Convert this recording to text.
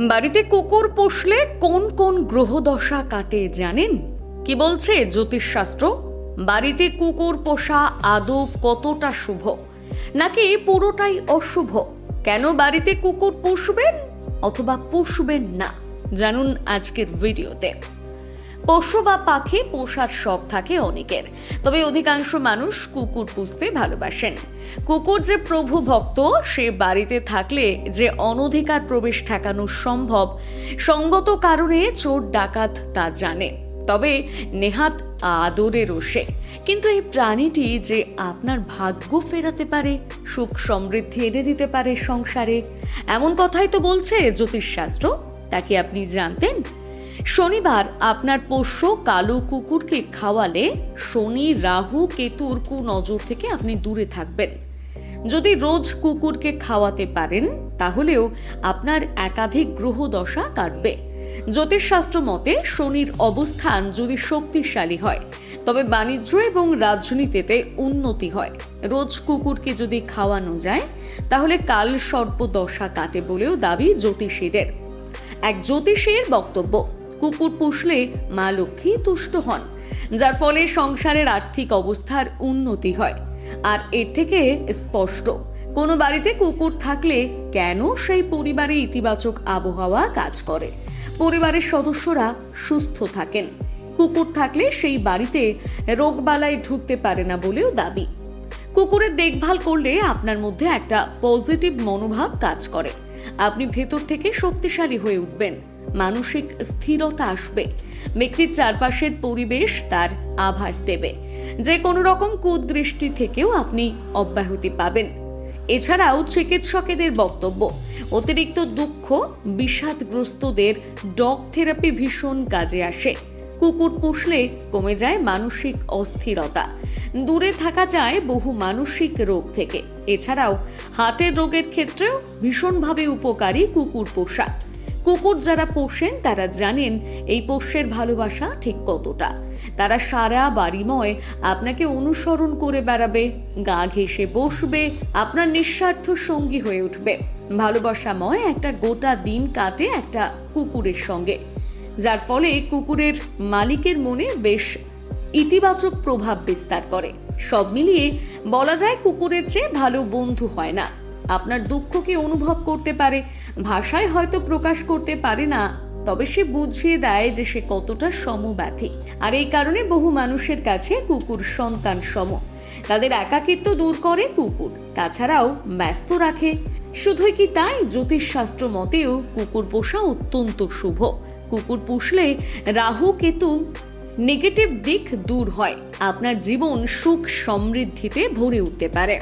বাড়িতে কুকুর পুষলে কোন কোন গ্রহদশা কাটে জানেন? কি বলছে জ্যোতিষশাস্ত্র? বাড়িতে কুকুর পোষা আদৌ কতটা শুভ? নাকি পুরোটাই অশুভ? কেন বাড়িতে কুকুর পুষবেন অথবা পুষবেন না? জানুন আজকের ভিডিওতে। পশু বা পাখি পোষার শখ থাকে অনেকের। তবে অধিকাংশ মানুষ কুকুর পুষতে ভালোবাসেন। কুকুর যে প্রভু ভক্ত, সে বাড়িতে থাকলে যে অনধিকার প্রবেশ ঠেকানো সম্ভব, সঙ্গত কারণে চোর ডাকাত তা জানে। তবে নেহাত আদরেরও সে। কিন্তু এই প্রাণীটি যে আপনার ভাগ্য ফেরাতে পারে, সুখ সমৃদ্ধি এনে দিতে পারে সংসারে, এমন কথাই তো বলছে জ্যোতিষশাস্ত্র। তা কি আপনি জানতেন? শনিবার আপনার পোষ্য কালো কুকুরকে খাওয়ালে শনি, রাহু কেতুর কু নজর থেকে আপনি দূরে থাকবেন। যদি রোজ কুকুরকে খাওয়াতে পারেন, তাহলেও আপনার একাধিক গ্রহ দশা কাটবে। জ্যোতিষশাস্ত্র মতে শনির অবস্থান যদি শক্তিশালী হয়, তবে বাণিজ্য এবং রাজনীতিতে উন্নতি হয়। রোজ কুকুরকে যদি খাওয়ানো যায়, তাহলে কাল সর্প দশা কাটে বলেও দাবি জ্যোতিষীদের। এক জ্যোতিষীর বক্তব্য। কুকুর পুষলে মা লক্ষ্মী তুষ্ট হন, যার ফলে সংসারের আর্থিক অবস্থার উন্নতি হয়। আর এর থেকে স্পষ্ট, কোনো বাড়িতে কুকুর থাকলে কেন সেই পরিবারে ইতিবাচক আবহাওয়া কাজ করে? পরিবারের সদস্যরা সুস্থ থাকেন। কুকুর থাকলে সেই বাড়িতে রোগবালাই ঢুকতে পারে না বলেও দাবি। কুকুরের দেখভাল করলে আপনার মধ্যে একটা পজিটিভ মনোভাব কাজ করে। আপনি ভেতর থেকে শক্তিশালী হয়ে উঠবেন। মানসিক স্থিরতা আসবে। ব্যক্তির চারপাশের পরিবেশ তার আভাস দেবে। যে কোনো রকম কুদৃষ্টি থেকেও আপনি অব্যাহতি পাবেন। এছাড়াও চিকিৎসকেদের বক্তব্য, অতিরিক্ত দুঃখ বিষাদগ্রস্তদের ডগ থেরাপি ভীষণ কাজে আসে। কুকুর পুষলে কমে যায় মানসিক অস্থিরতা। দূরে থাকা যায় বহু মানসিক রোগ থেকে। এছাড়াও হার্টের রোগের ক্ষেত্রেও ভীষণভাবে উপকারী কুকুর পোষা। কুকুর যারা পোষেন, তারা জানেন এই পোষ্যের ভালোবাসা ঠিক কতটা। তারা সারা বাড়িময় আপনাকে অনুসরণ করে বেড়াবে, গা ঘেসে বসবে, আপনার নিঃস্বার্থ সঙ্গী হয়ে উঠবে। ভালোবাসাময় একটা গোটা দিন কাটে একটা কুকুরের সঙ্গে। যার ফলে কুকুরের মালিকের মনে বেশ ইতিবাচক প্রভাব বিস্তার করে। সব মিলিয়ে বলা যায় কুকুরের চেয়ে ভালো বন্ধু হয় না। আপনার দুঃখকে অনুভব করতে পারে। ভাষায় হয়তো প্রকাশ করতে পারে না, তবে সে বুঝিয়ে দেয় যে সে কতটা সমব্যথী। আর এই কারণে বহু মানুষের কাছে কুকুর সন্তান সম। তাদের একাকিত্ব দূর করে কুকুর, তাছাড়াও ব্যস্ত রাখে। শুধুই কি তাই? জ্যোতিষশাস্ত্র মতেও কুকুর পোষা অত্যন্ত শুভ। কুকুর পুষলে রাহু কেতু নেগেটিভ দিক দূর হয়। আপনার জীবন সুখ সমৃদ্ধিতে ভরে উঠতে পারে।